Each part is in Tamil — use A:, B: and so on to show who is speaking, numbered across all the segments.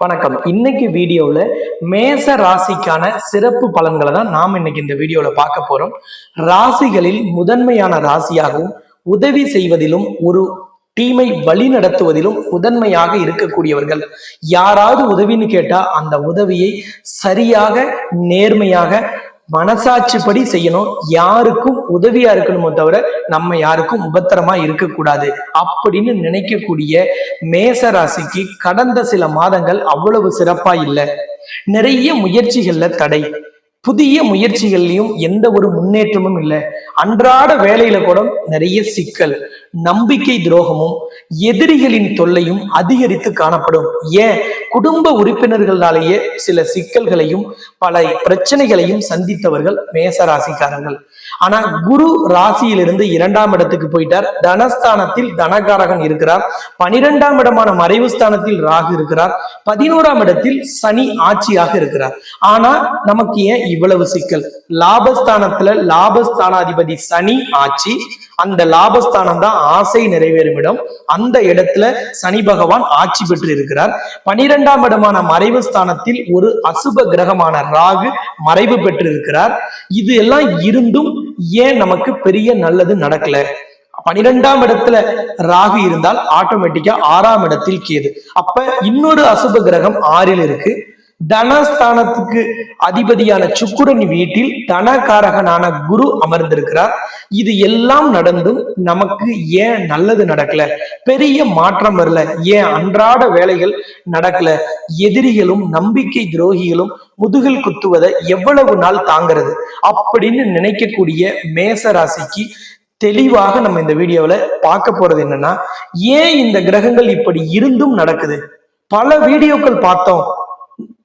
A: வணக்கம். இன்னைக்கு வீடியோவில் மேச ராசிக்கான சிறப்பு பலன்களை தான் நாம் இன்னைக்கு இந்த வீடியோவில் பார்க்க போகிறோம் ராசிகளில் முதன்மையான ராசியாகவும் உதவி செய்வதிலும் ஒரு டீமை வழி நடத்துவதிலும் முதன்மையாக இருக்கக்கூடியவர்கள். யாராவது உதவின்னு கேட்டா அந்த உதவியை சரியாக நேர்மையாக மனசாட்சிப்படி செய்யணும். யாருக்கும் உதவியா இருக்கணுமோ தவிர நம்ம யாருக்கும் உபத்திரமா இருக்கக்கூடாது அப்படின்னு நினைக்கக்கூடிய மேச ராசிக்கு கடந்த சில மாதங்கள் அவ்வளவு சிறப்பா இல்லை. நிறைய முயற்சிகள்ல தடை. புதிய முயற்சிகள்லயும் எந்த ஒரு முன்னேற்றமும் இல்லை. அன்றாட வேலையில கூட நிறைய சிக்கல் நம்பிக்கை துரோகமும் எதிரிகளின் தொல்லையும் அதிகரித்து காணப்படும். ஏன்? குடும்ப உறுப்பினர்களாலேயே சில சிக்கல்களையும் பல பிரச்சனைகளையும் சந்தித்தவர்கள் மேச ராசிக்காரர்கள் ஆனா குரு ராசியிலிருந்து இரண்டாம் இடத்துக்கு போயிட்டார். தனஸ்தானத்தில் தனகாரகன் இருக்கிறார். பனிரெண்டாம் இடமான மறைவு ஸ்தானத்தில் ராகு இருக்கிறார். பதினோராம் இடத்தில் சனி ஆட்சியாக இருக்கிறார். ஆனா நமக்கு ஏன் இவ்வளவு சிக்கல்? லாபஸ்தானத்துல லாபஸ்தானாதிபதி சனி ஆட்சி அந்த லாபஸ்தானம் தான் ஆசை நிறைவேறும் இடம். அந்த இடத்துல சனி பகவான் ஆட்சி பெற்று இருக்கிறார் பனிரெண்டாம் இடமான மறைவு ஸ்தானத்தில் ஒரு அசுப கிரகமான ராகு மறைவு பெற்று இருக்கிறார் இது எல்லாம் இருந்தும் ஏன் நமக்கு பெரிய நல்லது நடக்கல? பனிரெண்டாம் இடத்துல ராகு இருந்தால் ஆட்டோமேட்டிக்கா ஆறாம் இடத்தில் கேது. அப்ப இன்னொரு அசுப கிரகம் ஆறில் இருக்கு. தனஸ்தானத்துக்கு அதிபதியான சுக்குரன் வீட்டில் தனகாரகனான குரு அமர்ந்திருக்கிறார். இது எல்லாம் நடந்தும் நமக்கு ஏன் நல்லது நடக்கல? பெரிய மாற்றம் வரல. ஏன் அன்றாட வேலைகள் நடக்கல? எதிரிகளும் நம்பிக்கை துரோகிகளும் முதுகில் குத்துவதை எவ்வளவு நாள் தாங்கிறது? அப்படின்னு நினைக்கக்கூடிய மேச ராசிக்கு தெளிவாக நம்ம இந்த வீடியோவில் பார்க்க போறது என்னன்னா ஏன் இந்த கிரகங்கள் இப்படி இருந்தும் நடக்குது? பல வீடியோக்கள் பார்த்தோம்.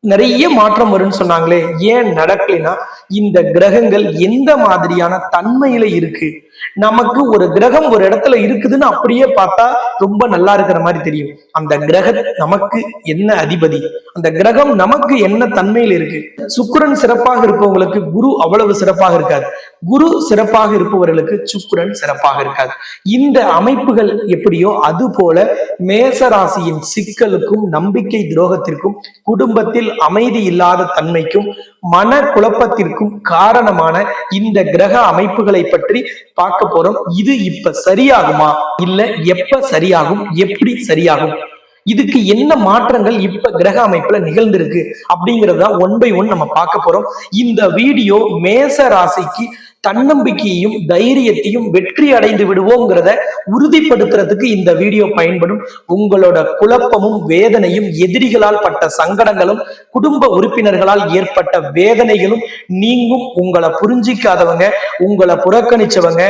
A: நிறைய மாற்றம் வரும்னு சொன்னாங்களே. ஏன் நடக்கலைன்னா இந்த கிரகங்கள் எந்த மாதிரியான தன்மையில இருக்கு? நமக்கு ஒரு கிரகம் ஒரு இடத்துல இருக்குதுன்னு அப்படியே பார்த்தா ரொம்ப நல்லா இருக்கிற மாதிரி தெரியும். அந்த கிரக நமக்கு என்ன அதிபதி? அந்த கிரகம் நமக்கு என்ன தன்மையில இருக்கு? சுக்குரன் சிறப்பாக இருப்பவங்களுக்கு குரு அவ்வளவு சிறப்பாக இருக்காது. குரு சிறப்பாக இருப்பவர்களுக்கு சுக்கிரன் சிறப்பாக இருக்காது. இந்த அமைப்புகள் எப்படியோ அது போல மேசராசியின் சிக்கலுக்கும் நம்பிக்கை துரோகத்திற்கும் குடும்பத்தில் அமைதி இல்லாத தன்மைக்கும் மன குழப்பத்திற்கும் காரணமான இந்த கிரக அமைப்புகளை பற்றி பார்க்க போறோம். இது இப்ப சரியாகுமா? இல்ல எப்ப சரியாகும்? எப்படி சரியாகும்? இதுக்கு என்ன மாற்றங்கள் இப்ப கிரக அமைப்புல நிகழ்ந்திருக்கு? அப்படிங்கறத ஒன் பை ஒன் நம்ம பார்க்க போறோம். இந்த வீடியோ மேச ராசிக்கு தன்னம்பிக்கையையும் தைரியத்தையும் வெற்றி அடைந்து விடுவோங்கிறத உறுதிப்படுத்துறதுக்கு இந்த வீடியோ பயன்படும். உங்களோட குழப்பமும் வேதனையும் எதிரிகளால் பட்ட சங்கடங்களும் குடும்ப உறுப்பினர்களால் ஏற்பட்ட வேதனைகளும் நீங்கும். உங்களை புரிஞ்சிக்காதவங்க உங்களை புறக்கணிச்சவங்க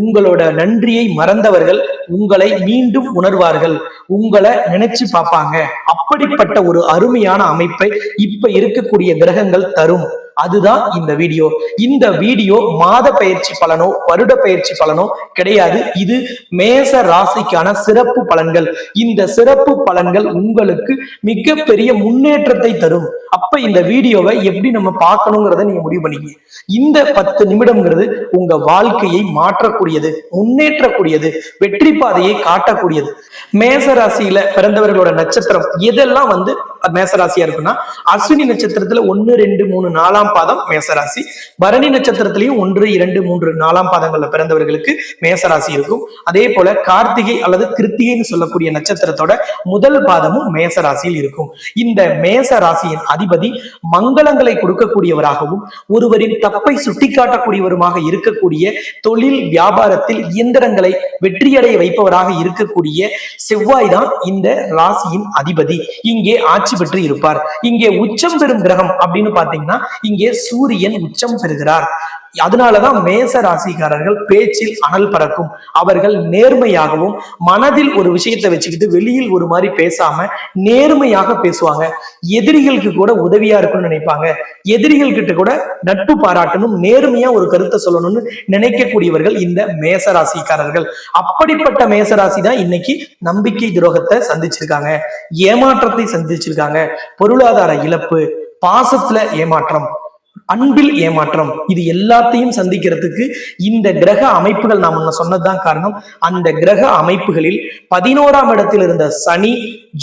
A: உங்களோட நன்றியை மறந்தவர்கள் உங்களை மீண்டும் உணர்வார்கள். உங்களை நினைச்சு பார்ப்பாங்க. அப்படிப்பட்ட ஒரு அருமையான அமைப்பை இப்ப இருக்கக்கூடிய கிரகங்கள் தரும். அதுதான் இந்த வீடியோ. இந்த வீடியோ மாத பயிற்சி பலனோ வருட பயிற்சி பலனோ கிடையாது. இது மேச ராசிக்கான சிறப்பு பலன்கள். இந்த சிறப்பு பலன்கள் உங்களுக்கு மிகப்பெரிய முன்னேற்றத்தை தரும். அப்ப இந்த வீடியோவை எப்படி நம்ம பார்க்கணுங்கிறத நீங்க முடிவு பண்ணிக்க இந்த பத்து நிமிடம்ங்கிறது உங்க வாழ்க்கையை மாற்றக்கூடியது முன்னேற்றக்கூடியது வெற்றி பாதையை காட்டக்கூடியது. மேச ராசியில பிறந்தவர்களோட நட்சத்திரம் எதெல்லாம் வந்து மேசராசியா இருக்குன்னா அஸ்வினி நட்சத்திரத்துல ஒன்னு ரெண்டு மூணு நாலாம் பாதம் மேசராசி. பரணி நட்சத்திரத்திலையும் ஒன்று இரண்டு மூன்று நாலாம் பாதங்கள்ல பிறந்தவர்களுக்கு மேசராசி இருக்கும். அதே போல கார்த்திகை அல்லது கிருத்திகைன்னு சொல்லக்கூடிய நட்சத்திரத்தோட முதல் பாதமும் மேசராசியில் இருக்கும். இந்த மேச ராசியின் அதிபதி மங்களங்களை கொடுக்கக்கூடியவராகவும் ஒருவரின் தப்பை சுட்டிக்காட்டக்கூடியவருமாக இருக்கக்கூடிய தொழில் வியாபாரத்தில் இயந்திரங்களை வெற்றியடைய வைப்பவராக இருக்கக்கூடிய செவ்வாய் தான் இந்த ராசியின் அதிபதி. இங்கே ஆட்சி பெற்று இருப்பார். இங்கே உச்சம் பெறும் கிரகம் அப்படின்னு பாத்தீங்கன்னா இங்கே சூரியன் உச்சம் பெறுகிறார். அதனாலதான் மேச ராசிக்காரர்கள் பேச்சில் அனல் பறக்கும். அவர்கள் நேர்மையாகவும் மனதில் ஒரு விஷயத்தை வச்சுக்கிட்டு வெளியில் ஒரு மாதிரி பேசாம நேர்மையாக பேசுவாங்க. எதிரிகளுக்கு கூட உதவியா இருக்கும்னு நினைப்பாங்க. எதிரிகள் கிட்ட கூட நட்பு பாராட்டணும் நேர்மையா ஒரு கருத்தை சொல்லணும்னு நினைக்கக்கூடியவர்கள் இந்த மேச ராசிக்காரர்கள் அப்படிப்பட்ட மேச ராசி தான் இன்னைக்கு நம்பிக்கை துரோகத்தை சந்திச்சிருக்காங்க. ஏமாற்றத்தை சந்திச்சிருக்காங்க. பொருளாதார இழப்பு பாசத்துல ஏமாற்றம் அன்பில் ஏமாற்றம். இது எல்லாத்தையும் சந்திக்கிறதுக்கு இந்த கிரக அமைப்புகள் நாம் முன்ன சொன்னதுதான் காரணம். அந்த கிரக அமைப்புகளில் பதினோராம் இடத்தில் இருந்த சனி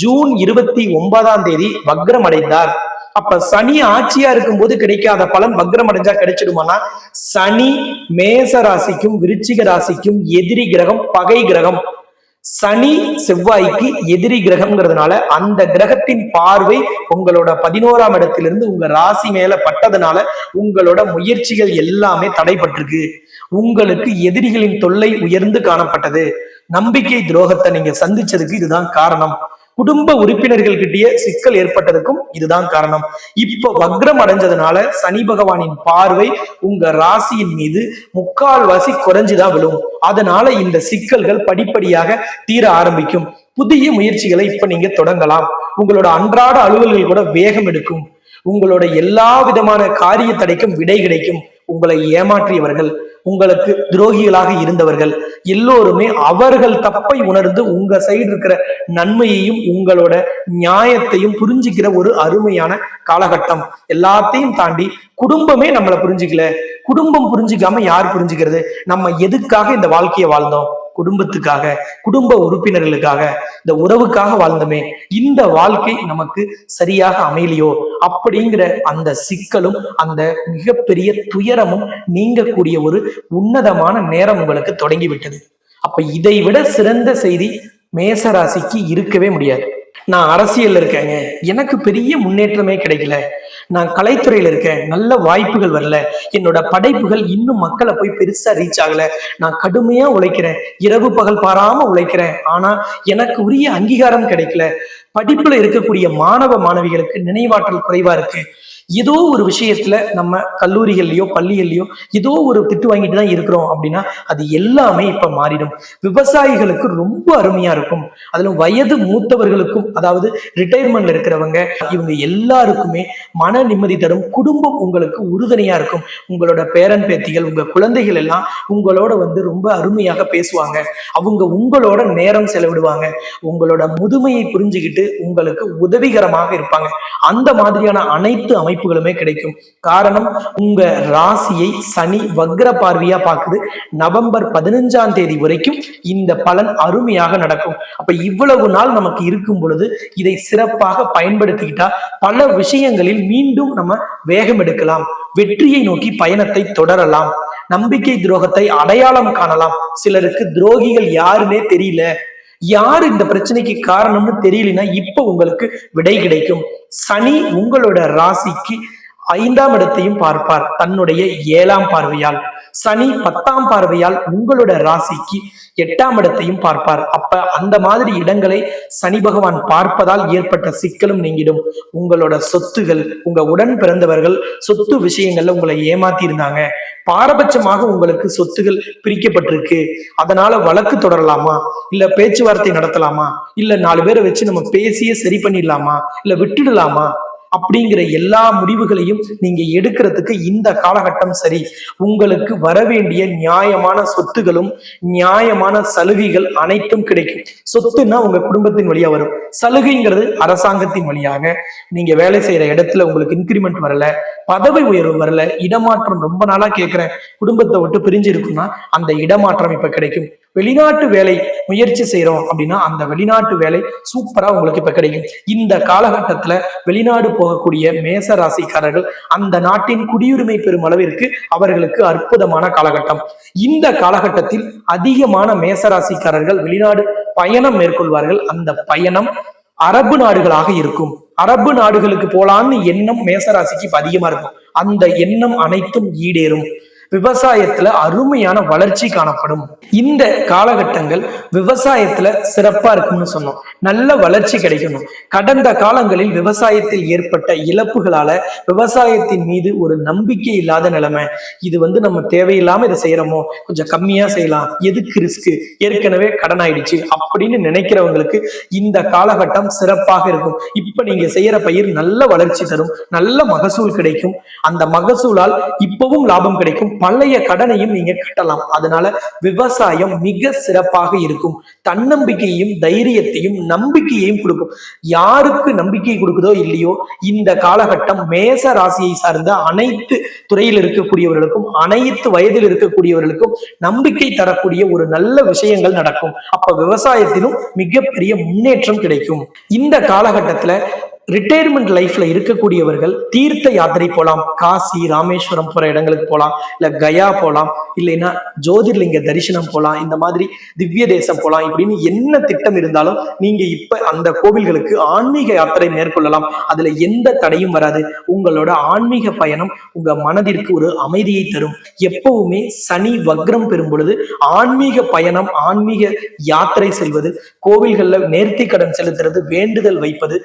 A: ஜூன் இருபத்தி ஒன்பதாம் தேதி வக்ரம் அடைந்தார் அப்ப சனி ஆட்சியா இருக்கும்போது கிடைக்காத பலன் வக்ரம் அடைஞ்சா கிடைச்சிடுமானா? சனி மேச ராசிக்கும் விருச்சிக ராசிக்கும் எதிரி கிரகம் பகை கிரகம். சனி செவ்வாய்க்கு எதிரி கிரகம்ங்கிறதுனால அந்த கிரகத்தின் பார்வை உங்களோட பதினோராம் இடத்திலிருந்து உங்க ராசி மேல பட்டதுனால உங்களோட முயற்சிகள் எல்லாமே தடைப்பட்டிருக்கு உங்களுக்கு எதிரிகளின் தொல்லை உயர்ந்து காணப்பட்டது. நம்பிக்கை துரோகத்தை நீங்க சந்திச்சதுக்கு இதுதான் காரணம். குடும்ப உறுப்பினர்கள்கிட்டயே சிக்கல் ஏற்பட்டதுக்கும் இதுதான் காரணம். இப்போ வக்ரம் அடைஞ்சதுனால சனி பகவானின் பார்வை உங்க ராசியின் மீது முக்கால்வாசி குறைஞ்சுதான் விழும். அதனால இந்த சிக்கல்கள் படிப்படியாக தீர ஆரம்பிக்கும். புதிய முயற்சிகளை இப்ப நீங்க தொடங்கலாம். உங்களோட அன்றாட அலுவல்கள் கூட வேகம் எடுக்கும். உங்களோட எல்லா விதமான காரிய தடைக்கும் விடை கிடைக்கும். உங்களை ஏமாற்றியவர்கள். உங்களுக்கு துரோகிகளாக இருந்தவர்கள். எல்லோருமே அவர்கள் தப்பை உணர்ந்து உங்க சைடு இருக்கிற நன்மையையும் உங்களோட நியாயத்தையும் புரிஞ்சுக்கிற ஒரு அருமையான காலகட்டம். எல்லாத்தையும் தாண்டி குடும்பமே நம்மளை புரிஞ்சுக்கல. குடும்பம் புரிஞ்சுக்காம யார் புரிஞ்சுக்கிறது? நம்ம எதுக்காக இந்த வாழ்க்கையை வாழ்ந்தோம்? குடும்பத்துக்காக குடும்ப உறுப்பினர்களுக்காக இந்த உறவுக்காக வாழ்ந்தோமே இந்த வாழ்க்கை நமக்கு சரியாக அமையலையோ? அப்படிங்கிற அந்த சிக்கலும் அந்த மிகப்பெரிய துயரமும் நீங்கக்கூடிய ஒரு உன்னதமான நேரம் உங்களுக்கு தொடங்கி விட்டது அப்ப இதை விட சிறந்த செய்தி மேசராசிக்கு இருக்கவே முடியாது. நான் அரசியல்ல இருக்கேங்க. எனக்கு பெரிய முன்னேற்றமே கிடைக்கல. நான் கலைத்துறையில இருக்கேன். நல்ல வாய்ப்புகள் வரல. என்னோட படைப்புகள் இன்னும் மக்களை போய் பெருசா ரீச் ஆகல. நான் கடுமையா உழைக்கிறேன். இரவு பகல் பாராம உழைக்கிறேன். ஆனா எனக்கு உரிய அங்கீகாரம் கிடைக்கல. படிப்புல இருக்கக்கூடிய மாணவ மாணவிகளுக்கு நினைவாற்றல் குறைவா இருக்கு. ஏதோ ஒரு விஷயத்துல நம்ம கல்லூரிகள்லயோ பள்ளிகள்லயோ ஏதோ ஒரு திட்டு வாங்கிட்டு தான் இருக்கிறோம் அப்படின்னா அது எல்லாமே இப்ப மாறிடும். விவசாயிகளுக்கு ரொம்ப அருமையா இருக்கும். அதுல வயது மூத்தவர்களுக்கும் அதாவது ரிட்டையர்மெண்ட்ல இருக்கிறவங்க இவங்க எல்லாருக்குமே மன நிம்மதி தரும். குடும்பம் உங்களுக்கு உறுதுணையா இருக்கும். உங்களோட பேரன் பேத்திகள் உங்க குழந்தைகள் எல்லாம் உங்களோட வந்து ரொம்ப அருமையாக பேசுவாங்க. அவங்க உங்களோட நேரம் செலவிடுவாங்க. உங்களோட முதுமையை புரிஞ்சுக்கிட்டு உங்களுக்கு உதவிகரமாக இருப்பாங்க. அந்த மாதிரியான அனைத்து அமைப்பு வாய்ப்புகளுமே கிடைக்கும். காரணம் உங்க ராசியை சனி வக்ர பார்வையா பார்க்குது. நவம்பர் பதினஞ்சாம் தேதி வரைக்கும் இந்த பலன் அருமையாக நடக்கும். அப்ப இவ்வளவு நாள் நமக்கு இருக்கும் பொழுது இதை சிறப்பாக பயன்படுத்திக்கிட்டா பல விஷயங்களில் மீண்டும் நம்ம வேகம் எடுக்கலாம். வெற்றியை நோக்கி பயணத்தை தொடரலாம். நம்பிக்கை துரோகத்தை அடையாளம் காணலாம். சிலருக்கு துரோகிகள் யாருன்னே தெரியல. யார் இந்த பிரச்சனைக்கு காரணம்னு தெரியலனா இப்ப உங்களுக்கு விடை கிடைக்கும். சனி உங்களோட ராசிக்கு ஐந்தாம் இடத்தையும் பார்ப்பார். தன்னுடைய ஏழாம் பார்வையால். சனி பத்தாம் பார்வையால் உங்களோட ராசிக்கு எட்டாம் இடத்தையும் பார்ப்பார். அப்ப அந்த மாதிரி இடங்களை சனி பகவான் பார்ப்பதால் ஏற்பட்ட சிக்கலும் நீங்கிடும். உங்களோட சொத்துகள் உங்க உடன் பிறந்தவர்கள் சொத்து விஷயங்கள்ல உங்களை ஏமாத்தி இருந்தாங்க பாரபட்சமாக உங்களுக்கு சொத்துகள் பிரிக்கப்பட்டிருக்கு. அதனால வழக்கு தொடரலாமா? இல்ல பேச்சுவார்த்தை நடத்தலாமா? இல்ல நாலு பேரை வச்சு நம்ம பேசியே சரி பண்ணிடலாமா? இல்ல விட்டுடலாமா? அப்படிங்கிற எல்லா முடிவுகளையும் நீங்க எடுக்கிறதுக்கு இந்த காலகட்டம் சரி. உங்களுக்கு வரவேண்டிய நியாயமான சொத்துகளும் நியாயமான சலுகைகள் அனைத்தும் கிடைக்கும். சொத்துன்னா உங்க குடும்பத்தின் வழியா வரும். சலுகைங்கிறது அரசாங்கத்தின் வழியாக. நீங்க வேலை செய்யற இடத்துல உங்களுக்கு இன்கிரிமெண்ட் வரல. பதவி உயர்வு வரல இடமாற்றம் ரொம்ப நாளா கேட்கிறேன் குடும்பத்தை விட்டு பிரிஞ்சு இருக்குன்னா அந்த இடமாற்றம் இப்ப கிடைக்கும். வெளிநாட்டு வேலை முயற்சி செய்யறோம் அப்படின்னா அந்த வெளிநாட்டு வேலை சூப்பரா உங்களுக்கு இப்ப கிடைக்கும். இந்த காலகட்டத்துல வெளிநாடு போகக்கூடிய மேச ராசிக்காரர்கள் அந்த நாட்டின் குடியுரிமை பெறும் அளவிற்கு அவர்களுக்கு அற்புதமான காலகட்டம். இந்த காலகட்டத்தில் அதிகமான மேச ராசிக்காரர்கள் வெளிநாடு பயணம் மேற்கொள்வார்கள். அந்த பயணம் அரபு நாடுகளாக இருக்கும். அரபு நாடுகளுக்கு போலான்னு எண்ணம் மேசராசிக்கு இப்ப அதிகமா இருக்கும். அந்த எண்ணம் அனைத்தும் ஈடேறும். விவசாயத்துல அருமையான வளர்ச்சி காணப்படும். இந்த காலகட்டங்கள் விவசாயத்துல சிறப்பா இருக்கும்னு சொன்னோம். நல்ல வளர்ச்சி கிடைக்கணும். கடந்த காலங்களில் விவசாயத்தில் ஏற்பட்ட இழப்புகளால விவசாயத்தின் மீது ஒரு நம்பிக்கை இல்லாத நிலைமை. இது வந்து நம்ம தேவையில்லாம இதை செய்யறோமோ? கொஞ்சம் கம்மியா செய்யலாம். எதுக்கு ரிஸ்க் ஏற்கனவே கடன் ஆயிடுச்சு அப்படின்னு நினைக்கிறவங்களுக்கு இந்த காலகட்டம் சிறப்பாக இருக்கும். இப்ப நீங்க செய்யற பயிர் நல்ல வளர்ச்சி தரும். நல்ல மகசூல் கிடைக்கும். அந்த மகசூலால் இப்பவும் லாபம் கிடைக்கும். பழைய கடனையும் நீங்க கட்டலாம். அதனால விவசாயம் மிக சிறப்பாக இருக்கும். தன்னம்பிக்கையும் தைரியத்தையும் நம்பிக்கையையும் கொடுக்கும். யாருக்கு நம்பிக்கை கொடுக்குதோ இல்லையோ இந்த காலகட்டம் மேச ராசியை சார்ந்த அனைத்து துறையில் இருக்கக்கூடியவர்களுக்கும் அனைத்து வயதில் இருக்கக்கூடியவர்களுக்கும் நம்பிக்கை தரக்கூடிய ஒரு நல்ல விஷயங்கள் நடக்கும். அப்ப விவசாயத்திலும் மிகப்பெரிய முன்னேற்றம் கிடைக்கும். இந்த காலகட்டத்துல ரிட்டையர்மெண்ட் லைஃப்ல இருக்கக்கூடியவர்கள் தீர்த்த யாத்திரை போகலாம் காசி ராமேஸ்வரம் போற இடங்களுக்கு போலாம். இல்ல கயா போகலாம் இல்லைன்னா ஜோதிர்லிங்க தரிசனம் போகலாம் இந்த மாதிரி திவ்ய தேசம் போகலாம் இப்படின்னு என்ன திட்டம் இருந்தாலும் நீங்க இப்ப அந்த கோவில்களுக்கு ஆன்மீக யாத்திரை மேற்கொள்ளலாம். அதுல எந்த தடையும் வராது. உங்களோட ஆன்மீக பயணம் உங்க மனதிற்கு ஒரு அமைதியை தரும். எப்பவுமே சனி வக்ரம் பெறும் பொழுது ஆன்மீக பயணம் ஆன்மீக யாத்திரை செல்வது கோவில்கள்ல நேர்த்தி கடன் செலுத்துறது வேண்டுதல் வைப்பது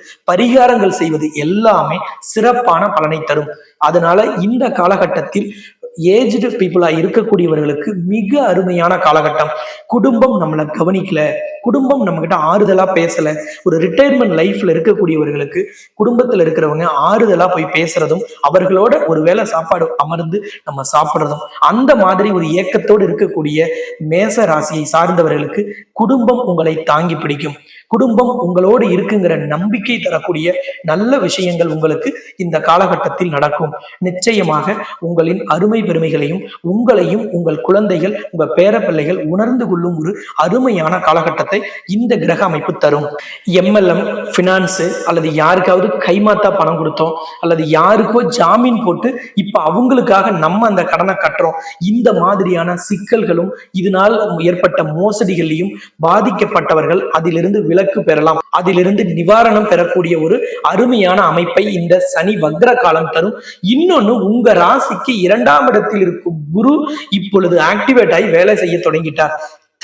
A: பரிகாரங்கள் செய்வது எல்லாமே சிறப்பான பலனை தரும். அதனால இந்த காலகட்டத்தில் ஏஜ்டு பீப்புளா இருக்கக்கூடியவர்களுக்கு மிக அருமையான காலகட்டம். குடும்பம் நம்மளை கவனிக்கல. குடும்பம் நம்ம கிட்ட ஆறுதலா பேசல. ஒரு ரிட்டையர்மெண்ட் லைஃப்ல இருக்கக்கூடியவர்களுக்கு குடும்பத்துல இருக்கிறவங்க ஆறுதலா போய் பேசுறதும் அவர்களோட ஒரு வேளை சாப்பாடு அமர்ந்து நம்ம சாப்பிடுறதும் அந்த மாதிரி ஒரு ஏக்கத்தோடு இருக்கக்கூடிய மேச ராசியை சார்ந்தவர்களுக்கு குடும்பம் உங்களை தாங்கி பிடிக்கும். குடும்பம் உங்களோடு இருக்குங்கிற நம்பிக்கை தரக்கூடிய நல்ல விஷயங்கள் உங்களுக்கு இந்த காலகட்டத்தில் நடக்கும். நிச்சயமாக உங்களின் அருமை பெருமைகளையும் உங்களையும் உங்கள் குழந்தைகள் உங்க பேரப்பிள்ளைகள் உணர்ந்து கொள்ளும் ஒரு அருமையான காலகட்டத்தை இந்த கிரக அமைப்பு தரும். எம்எல்எம் பினான்ஸ் அல்லது யாருக்காவது கைமாத்தா பணம் கொடுத்தோம் அல்லது யாருக்கோ ஜாமீன் போட்டு இப்ப அவங்களுக்காக நம்ம அந்த கடனை கட்டுறோம். இந்த மாதிரியான சிக்கல்களும் இதனால் ஏற்பட்ட மோசடிகளையும் பாதிக்கப்பட்டவர்கள் அதிலிருந்து விலக்கு பெறலாம். அதிலிருந்து நிவாரணம் பெறக்கூடிய ஒரு அருமையான அமைப்பை இந்த சனி வக்ர காலம் தரும். இன்னொன்னு உங்க ராசிக்கு இரண்டாம் இடத்தில் இருக்கும் குரு இப்பொழுது ஆக்டிவேட் ஆகி வேலை செய்ய தொடங்கிட்டார்.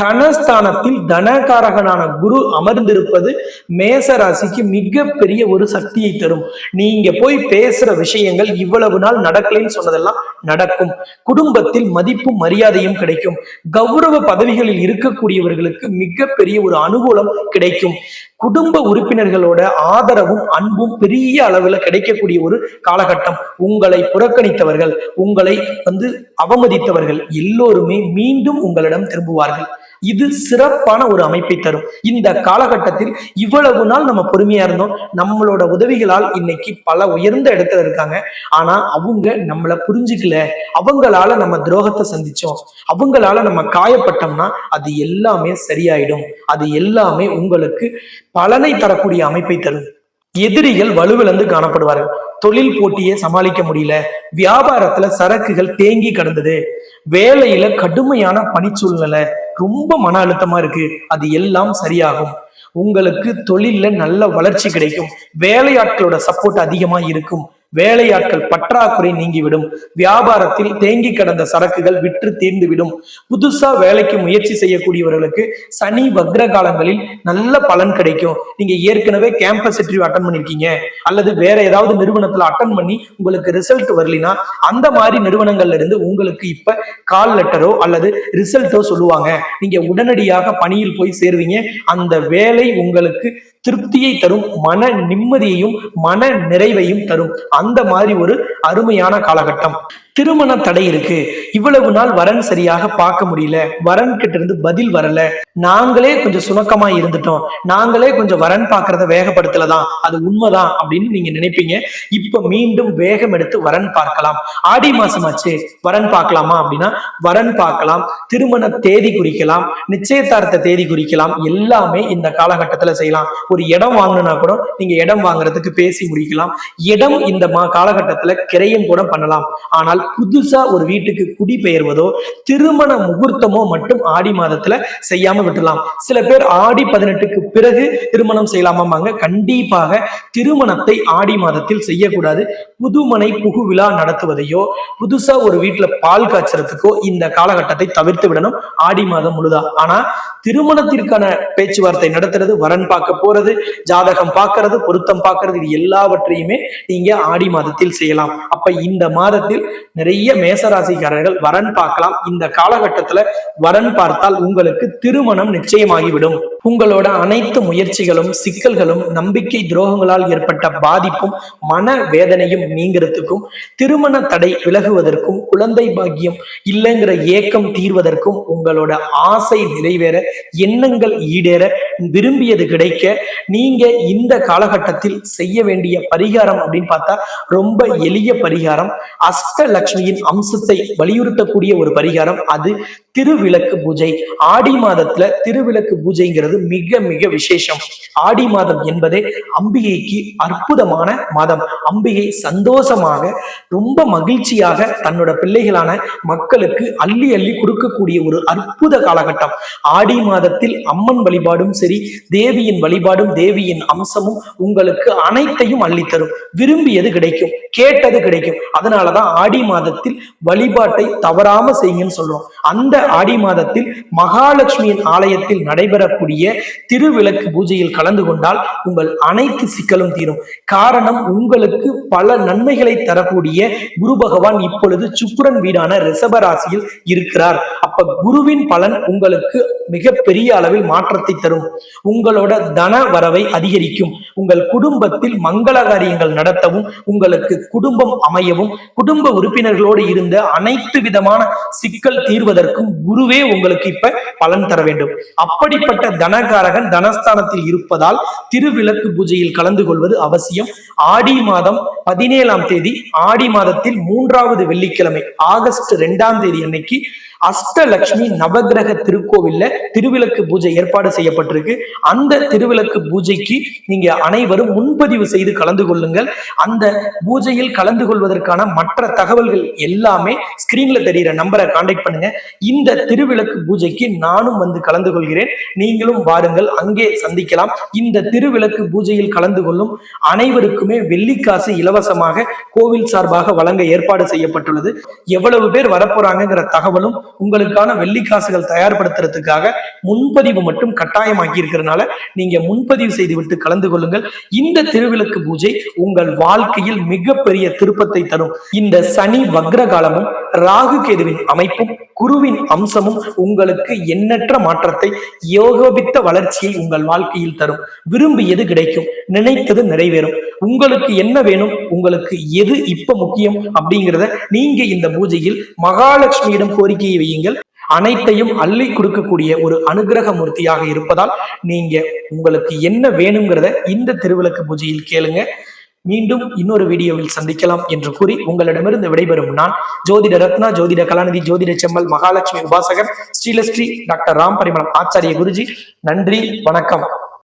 A: தனஸ்தானத்தில் தனகாரகனான குரு அமர்ந்திருப்பது மேச ராசிக்கு மிகப்பெரிய ஒரு சக்தியை தரும். நீங்க போய் பேசுற விஷயங்கள் இவ்வளவு நாள் நடக்கலைன்னு சொன்னதெல்லாம் நடக்கும். குடும்பத்தில் மதிப்பும் மரியாதையும் கிடைக்கும். கௌரவ பதவிகளில் இருக்கக்கூடியவர்களுக்கு மிகப்பெரிய ஒரு அனுகூலம் கிடைக்கும். குடும்ப உறுப்பினர்களோட ஆதரவும் அன்பும் பெரிய அளவுல கிடைக்கக்கூடிய ஒரு காலகட்டம். உங்களை புறக்கணித்தவர்கள் உங்களை வந்து அவமதித்தவர்கள் எல்லோருமே மீண்டும் உங்களிடம் திரும்புவார்கள். இது சிறப்பான ஒரு அமைப்பை தரும். இந்த காலகட்டத்தில் இவ்வளவு நாள் நம்ம பொறுமையா இருந்தோம். நம்மளோட உதவிகளால் இன்னைக்கு பல உயர்ந்த இடத்துல இருக்காங்க. ஆனா அவங்க நம்மள புரிஞ்சுக்கல. அவங்களால நம்ம துரோகத்தை சந்திச்சோம். அவங்களால நம்ம காயப்பட்டோம்னா அது எல்லாமே சரியாயிடும். அது எல்லாமே உங்களுக்கு பலனை தரக்கூடிய அமைப்பை தரும். எதிரிகள் வலுவிழந்து காணப்படுவார்கள். தொழில் போட்டியை சமாளிக்க முடியல. வியாபாரத்துல சரக்குகள் தேங்கி கிடந்தது. வேலையில கடுமையான பனிச்சூழ்நிலை ரொம்ப மன அழுத்தமா இருக்கு. அது எல்லாம் சரியாகும். உங்களுக்கு தொழில்ல நல்ல வளர்ச்சி கிடைக்கும். வேலையாட்களோட சப்போர்ட் அதிகமா இருக்கும். வேலையாட்கள் பற்றாக்குறை நீங்கிவிடும். வியாபாரத்தில் தேங்கி கிடந்த சரக்குகள் விற்று தீர்ந்துவிடும். புதுசா வேலைக்கு முயற்சி செய்யக்கூடியவர்களுக்கு சனி வக்ர காலங்களில் நல்ல பலன் கிடைக்கும். நீங்க ஏற்கனவே கேம்பஸ் இன்டர்வியூ அட்டன் பண்ணிருக்கீங்க. அல்லது வேற ஏதாவது நிறுவனத்துல அட்டன் பண்ணி உங்களுக்கு ரிசல்ட் வரலினா அந்த மாதிரி நிறுவனங்கள்ல இருந்து உங்களுக்கு இப்ப கால் லெட்டரோ அல்லது ரிசல்ட்டோ சொல்லுவாங்க. நீங்க உடனடியாக பணியில் போய் சேருவீங்க. அந்த வேலை உங்களுக்கு திருப்தியை தரும் மன நிம்மதியையும் மன நிறைவையும் தரும். அந்த மாதிரி ஒரு அருமையான காலகட்டம். திருமண தடை இருக்கு. இவ்வளவு நாள் வரன் சரியாக பார்க்க முடியல. வரன் கிட்ட இருந்து பதில் வரல. நாங்களே கொஞ்சம் சுணக்கமா இருந்துட்டோம். நாங்களே கொஞ்சம் வரன் பார்க்கறத வேகப்படுத்தலதான். அது உண்மைதான் அப்படின்னு நீங்க நினைப்பீங்க. இப்ப மீண்டும் வேகம் எடுத்து வரன் பார்க்கலாம். ஆடி மாசமாச்சு. வரன் பார்க்கலாமா அப்படின்னா வரன் பார்க்கலாம். திருமண தேதி குறிக்கலாம். நிச்சயதார்த்த தேதி குறிக்கலாம். எல்லாமே இந்த காலகட்டத்துல செய்யலாம். ஒரு இடம் வாங்கணும்னா கூட நீங்க இடம் வாங்குறதுக்கு பேசி முடிக்கலாம். இடம் இந்த மா காலகட்டத்துல கிரையும் கூட பண்ணலாம். ஆனால் புதுசா ஒரு வீட்டுக்கு குடிபெயர்வதோ திருமண முகூர்த்தமோ மட்டும் ஆடி மாதத்துல செய்யாம விட்டுலாம் சில பேர் ஆடி பதினெட்டுக்கு பிறகு திருமணம் செய்யலாமாங்க கண்டிப்பாக திருமணத்தை ஆடி மாதத்தில் செய்யக்கூடாது. புதுமனை புகு விழா நடத்துவதையோ புதுசா ஒரு வீட்டுல பால் காய்ச்சறதுக்கோ இந்த காலகட்டத்தை தவிர்த்து விடணும். ஆடி மாதம் முழுதா. ஆனா திருமணத்திற்கான பேச்சுவார்த்தை நடத்துறது வரன் பார்க்க போறது ஜாதகம் பார்க்கறது பொருத்தம் பார்க்கறது இது எல்லாவற்றையுமே நீங்க ஆடி மாதத்தில் செய்யலாம். அப்ப இந்த மாதத்தில் நிறைய மேசராசிக்காரர்கள் வரன் பார்க்கலாம். இந்த காலகட்டத்துல வரன் பார்த்தால் உங்களுக்கு திருமணம் நிச்சயமாகிவிடும். உங்களோட அனைத்து முயற்சிகளும் சிக்கல்களும் நம்பிக்கை துரோகங்களால் ஏற்பட்ட பாதிப்பும் மன வேதனையும் நீங்கிறதுக்கும் திருமண தடை விலகுவதற்கும் குழந்தை பாக்கியம் இல்லைங்கிற ஏக்கம் தீர்வதற்கும் உங்களோட ஆசை நிறைவேற எண்ணங்கள் ஈடேற விரும்பியது கிடைக்க நீங்க இந்த காலகட்டத்தில் செய்ய வேண்டிய பரிகாரம் அப்படின்னு பார்த்தா ரொம்ப எளிய பரிகாரம். அஷ்டலட்சுமியின் அம்சத்தை வலியுறுத்தக்கூடிய ஒரு பரிகாரம் அது. திருவிளக்கு பூஜை. ஆடி மாதத்துல திருவிளக்கு பூஜைங்கிறது மிக மிக விசேஷம். ஆடி மாதம் என்பதே அம்பிகைக்கு அற்புதமான மாதம். அம்பிகை சந்தோஷமாக ரொம்ப மகிழ்ச்சியாக தன்னோட பிள்ளைகளான மக்களுக்கு அள்ளி அள்ளி கொடுக்கக்கூடிய ஒரு அற்புத காலகட்டம். ஆடி மாதத்தில் அம்மன் வழிபாடும் சரி தேவியின் வழிபாடும் தேவியின் அம்சமும் உங்களுக்கு அனைத்தையும் அள்ளித்தரும். விரும்பியது கிடைக்கும் கேட்டது கிடைக்கும். அதனாலதான் ஆடி மாதத்தில் வழிபாட்டை தவறாம செய்யுங்கன்னு சொல்றோம். அந்த ஆடி மாதத்தில் மகாலட்சுமியின் ஆலயத்தில் நடைபெறக்கூடிய திருவிளக்கு பூஜையில் கலந்து கொண்டால் உங்கள் அனைத்து சிக்கலும் தீரும். காரணம் உங்களுக்கு பல நன்மைகளை தரக்கூடிய குரு பகவான் இப்பொழுது சுக்கிரன் வீடான ரிஷபராசியில் இருக்கிறார். அப்ப குருவின் பலன் உங்களுக்கு மிக பெரிய அளவில் மாற்றத்தை தரும். உங்களோட தன வரவை அதிகரிக்கும். உங்கள் குடும்பத்தில் மங்கள காரியங்கள் நடத்தவும் உங்களுக்கு குடும்பம் அமையவும் குடும்ப உறுப்பினர்களோடு இருந்த அனைத்து விதமான சிக்கல் தீர்வதற்கும் குருவே உங்களுக்கு இப்ப பலன் தர வேண்டும். அப்படிப்பட்ட தனகாரகன் தனஸ்தானத்தில் இருப்பதால் திருவிளக்கு பூஜையில் கலந்து கொள்வது அவசியம். ஆடி மாதம் பதினேழாம் தேதி ஆடி மாதத்தில் மூன்றாவது வெள்ளிக்கிழமை ஆகஸ்ட் இரண்டாம் தேதி அன்னைக்கு அஷ்டலட்சுமி நவகிரக திருக்கோவில்ல திருவிளக்கு பூஜை ஏற்பாடு செய்யப்பட்டிருக்கு. அந்த திருவிளக்கு பூஜைக்கு நீங்க அனைவரும் முன்பதிவு செய்து கலந்து கொள்ளுங்கள். அந்த பூஜையில் கலந்து கொள்வதற்கான மற்ற தகவல்கள் எல்லாமே ஸ்கிரீன்ல தெரியிற நம்பரை காண்டாக்ட் பண்ணுங்க. இந்த திருவிளக்கு பூஜைக்கு நானும் வந்து கலந்து கொள்கிறேன். நீங்களும் வாருங்கள் அங்கே சந்திக்கலாம். இந்த திருவிளக்கு பூஜையில் கலந்து கொள்ளும் அனைவருக்குமே வெள்ளிக்காசு இலவசமாக கோவில் சார்பாக வழங்க ஏற்பாடு செய்யப்பட்டுள்ளது. எவ்வளவு பேர் வரப்போறாங்கிற தகவலும் உங்களுக்கான வெள்ளிக்காசுகள் தயார்படுத்துறதுக்காக முன்பதிவு மட்டும் கட்டாயமாக்கி இருக்கிறதுனால நீங்க முன்பதிவு செய்துவிட்டு கலந்து கொள்ளுங்கள். இந்த திருவிளக்கு பூஜை உங்கள் வாழ்க்கையில் மிகப்பெரிய திருப்பத்தை தரும். இந்த சனி வக்ர காலமும் ராகு கேதுவின் அமைப்பும் குருவின் அம்சமும் உங்களுக்கு எண்ணற்ற மாற்றத்தை யோகோபித்த வளர்ச்சியை உங்கள் வாழ்க்கையில் தரும். விரும்பியது கிடைக்கும் நினைத்தது நிறைவேறும். உங்களுக்கு என்ன வேணும் உங்களுக்கு எது இப்ப முக்கியம் அப்படிங்கிறத நீங்க இந்த பூஜையில் மகாலட்சுமியிடம் கோரிக்கையை வையுங்கள். அனைத்தையும் அள்ளி கொடுக்கக்கூடிய ஒரு அனுகிரக மூர்த்தியாக இருப்பதால் நீங்க உங்களுக்கு என்ன வேணுங்கிறத இந்த திருவிளக்கு பூஜையில் கேளுங்க. மீண்டும் இன்னொரு வீடியோவில் சந்திக்கலாம் என்று கூறி உங்களிடமிருந்து விடைபெறும் நான் ஜோதிட ரத்னா ஜோதிட கலாநிதி ஜோதிட செம்மல் மகாலட்சுமி உபாசகர் ஸ்ரீலஸ்ரீ டாக்டர் ராம் பரிமளம் ஆச்சாரிய குருஜி. நன்றி வணக்கம்.